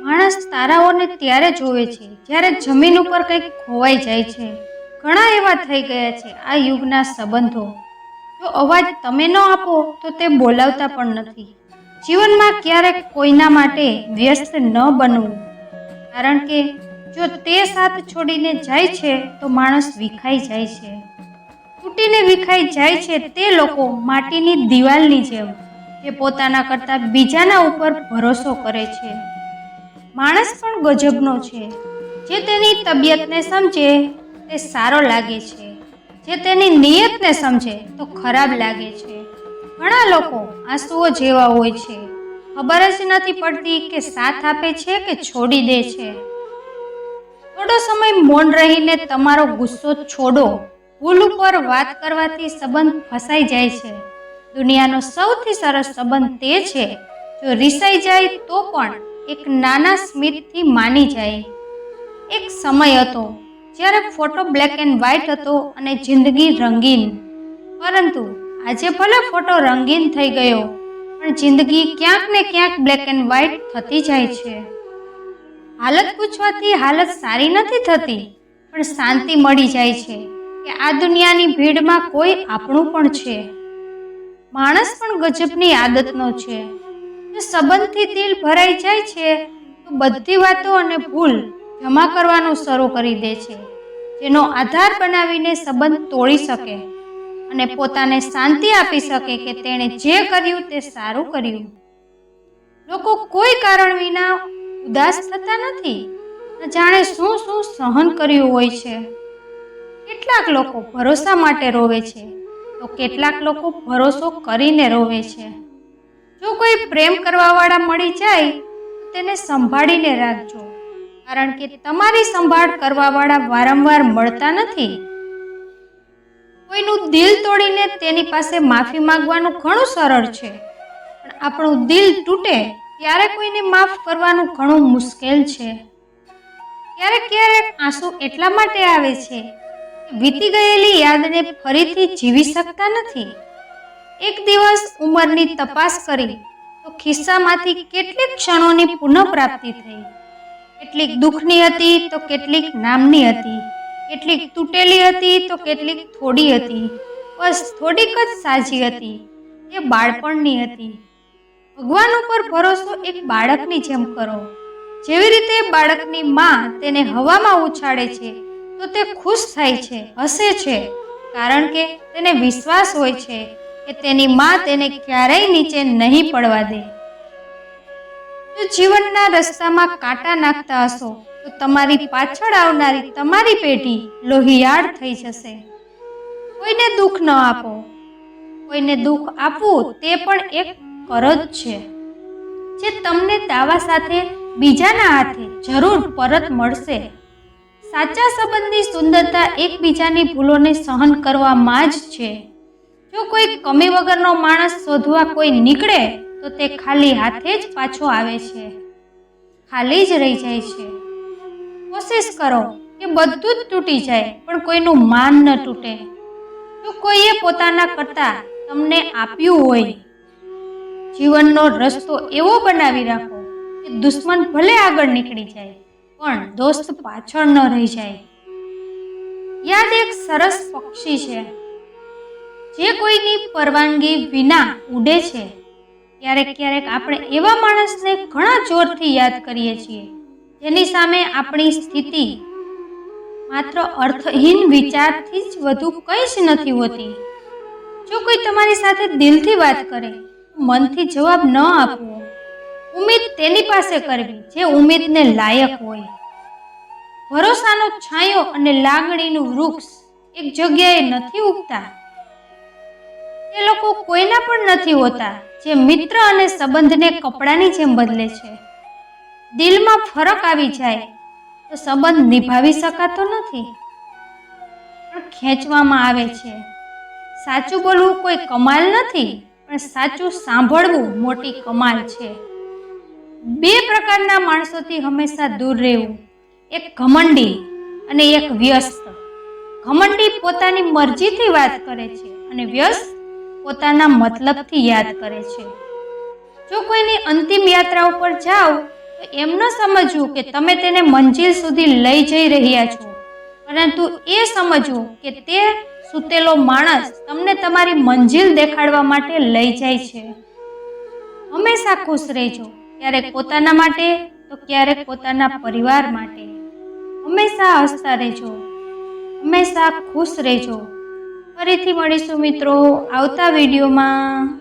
માણસ તારાઓને ત્યારે જોવે છે, જ્યારે જમીન ઉપર કંઈક ખોવાઈ જાય છે. ઘણા એવા થઈ ગયા છે આ યુગના સંબંધો. જો અવાજ તમે ન આપો, તો તે બોલાવતા પણ નથી. જીવનમાં ક્યારેક કોઈના માટે વ્યસ્ત ન બનવું. કારણ કે, જો તે સાથ છોડીને જાય છે, તો માણસ વિખાઈ જાય છે. તૂટીને વિખાઈ જાય છે તે લોકો માટીની દિવાલની જેમ, જે પોતાના કરતાં બીજાના ઉપર ભરોસો કરે છે. માણસ પણ ગજબનો છે. જે તેની તબિયતને સમજે, તે સારો લાગે છે. જે તેની નિયતને સમજે, તો ખરાબ લાગે છે. ઘણા લોકો આંસુઓ જેવા હોય છે. ખબર જ નથી પડતી કે સાથ આપે છે કે છોડી દે છે. થોડો સમય મૌન રહીને તમારો ગુસ્સો છોડો. ભૂલ ઉપર વાત કરવાથી સંબંધ ફસાઈ જાય છે. દુનિયાનો સૌથી સરસ સંબંધ તે છે. જો રિસાઈ જાય તો પણ એક નાના સ્મિતથી માની જાય. એક સમય હતો જ્યારે ફોટો બ્લેક એન્ડ વ્હાઇટ હતો અને જિંદગી રંગીન. પરંતુ આજે ભલે ફોટો રંગીન થઈ ગયો, પણ જિંદગી ક્યાંક ને ક્યાંક બ્લેક એન્ડ વ્હાઇટ થતી જાય છે. હાલત પૂછવાથી હાલત સારી નથી થતી, પણ શાંતિ મળી જાય છે કે આ દુનિયાની ભીડમાં કોઈ આપણું પણ છે. માણસ પણ ગજબની આદતનો છે. સંબંધથી દિલ ભરાઈ જાય છે, તો બધી વાતો અને ભૂલ જમા કરવાનું શરૂ કરી દે છે. જેનો આધાર બનાવીને સંબંધ તોડી શકે અને પોતાને શાંતિ આપી શકે કે તેણે જે કર્યું તે સારું કર્યું. લોકો કોઈ કારણ વિના ઉદાસ થતા નથી જાણે શું શું સહન કર્યું હોય છે. કેટલાક લોકો ભરોસા માટે રોવે છે, તો કેટલાક લોકો ભરોસો કરીને રોવે છે. જો કોઈ પ્રેમ કરવાવાળા મળી જાય તેને સંભાળીને રાખજો. કારણ કે તમારી સંભાળ કરવાવાળા વારંવાર મળતા નથી. કોઈનું દિલ તોડીને તેની પાસે માફી માંગવાનું ઘણું સરળ છે. પણ આપણું દિલ તૂટે ત્યારે કોઈને માફ કરવાનું ઘણું મુશ્કેલ છે. ક્યારેક ક્યારેક આંસુ એટલા માટે આવે છે વીતી ગયેલી યાદને ફરીથી જીવી શકતા નથી. એક દિવસ ઉંમરની તપાસ કરી તો ખિસ્સામાંથી કેટલીક ક્ષણોની પુનઃપ્રાપ્તિ થઈ. કેટલીક દુઃખની હતી તો કેટલીક નામની હતી. કેટલીક તૂટેલી હતી તો કેટલીક થોડી હતી. બસ થોડીક જ સાજી હતી. એ બાળપણની હતી. ભગવાન ઉપર ભરોસો એક બાળકની જેમ કરો. જેવી રીતે બાળકની માં તેને હવામાં ઉછાળે છે, તો તે ખુશ થાય છે, હસે છે. કારણ કે તેને વિશ્વાસ હોય છે. કે તેની માં તેને ક્યારેય નીચે નહીં પડવા દે. જો જીવનના રસ્તામાં કાંટા નાખતા હશો, તો તમારી પાછળ આવનારી તમારી પેઢી લોહિયાળ થઈ જશે. કોઈને દુઃખ ન આપો. કોઈને દુઃખ આપવું તે પણ એક કરજ છે. જે તમને દાવા સાથે બીજાના હાથે જરૂર પરત મળશે. સાચા સંબંધની સુંદરતા એકબીજાની ભૂલોને સહન કરવામાં જ છે. જો કોઈ કમી વગરનો માણસ શોધવા કોઈ નીકળે, તો તે ખાલી હાથે જ પાછો આવે છે. ખાલી જ રહી જાય છે. કોશિશ કરો કે બધું જ તૂટી જાય, પણ કોઈનું માન ન તૂટે. જો કોઈએ પોતાના કરતા તમને આપ્યું હોય, જીવનનો રસ્તો એવો બનાવી રાખો કે દુશ્મન ભલે આગળ નીકળી જાય, પણ દોસ્ત પાછળ ન રહી જાય. યાદ એક સરસ પક્ષી છે. જે કોઈની પરવાનગી વિના ઉડે છે, ક્યારેક ક્યારેક આપણે એવા માણસને ઘણા જોરથી યાદ કરીએ છીએ, જેની સામે આપણી સ્થિતિ માત્ર અર્થહીન વિચારથી જ વધુ કંઈ જ નથી હોતી. જો કોઈ તમારી સાથે દિલથી વાત કરે મનથી જવાબ ન આપવો. ઉમેદ તેની પાસે કરવી, જે ઉમેદને લાયક હોય. ભરોસાનો છાંયો અને લાગણીનું વૃક્ષ એક જગ્યાએ નથી ઉગતા. તે લોકો કોઈના પણ નથી હોતા, જે મિત્ર અને સંબંધને કપડાની જેમ બદલે છે. દિલમાં ફરક આવી જાય, તો સંબંધ નિભાવી શકાતો નથી. પણ ખેંચવામાં આવે છે. સાચું બોલવું કોઈ કમાલ નથી, પણ સાચું સાંભળવું મોટી કમાલ છે. બે પ્રકારના માણસોથી હંમેશા દૂર રહેવું, એક ઘમંડી અને એક વ્યસ્ત. ઘમંડી પોતાની મરજીથી વાત કરે છે અને વ્યસ્ત પોતાના મતલબથી યાદ કરે છે. જો કોઈની અંતિમ યાત્રા ઉપર જાઓ, તો એમ ન સમજવું કે તમે તેને મંજિલ સુધી લઈ જઈ રહ્યા છો. પરંતુ એ સમજવું કે તે સૂતેલો માણસ તમને તમારી મંજિલ દેખાડવા માટે લઈ જાય છે. હંમેશા ખુશ રહેજો, ક્યારેક પોતાના માટે, તો ક્યારેક પોતાના પરિવાર માટે. હંમેશા હસતા રહેજો, હંમેશા ખુશ રહેજો. ફરીથી મળીશું મિત્રો આવતા વિડીયોમાં.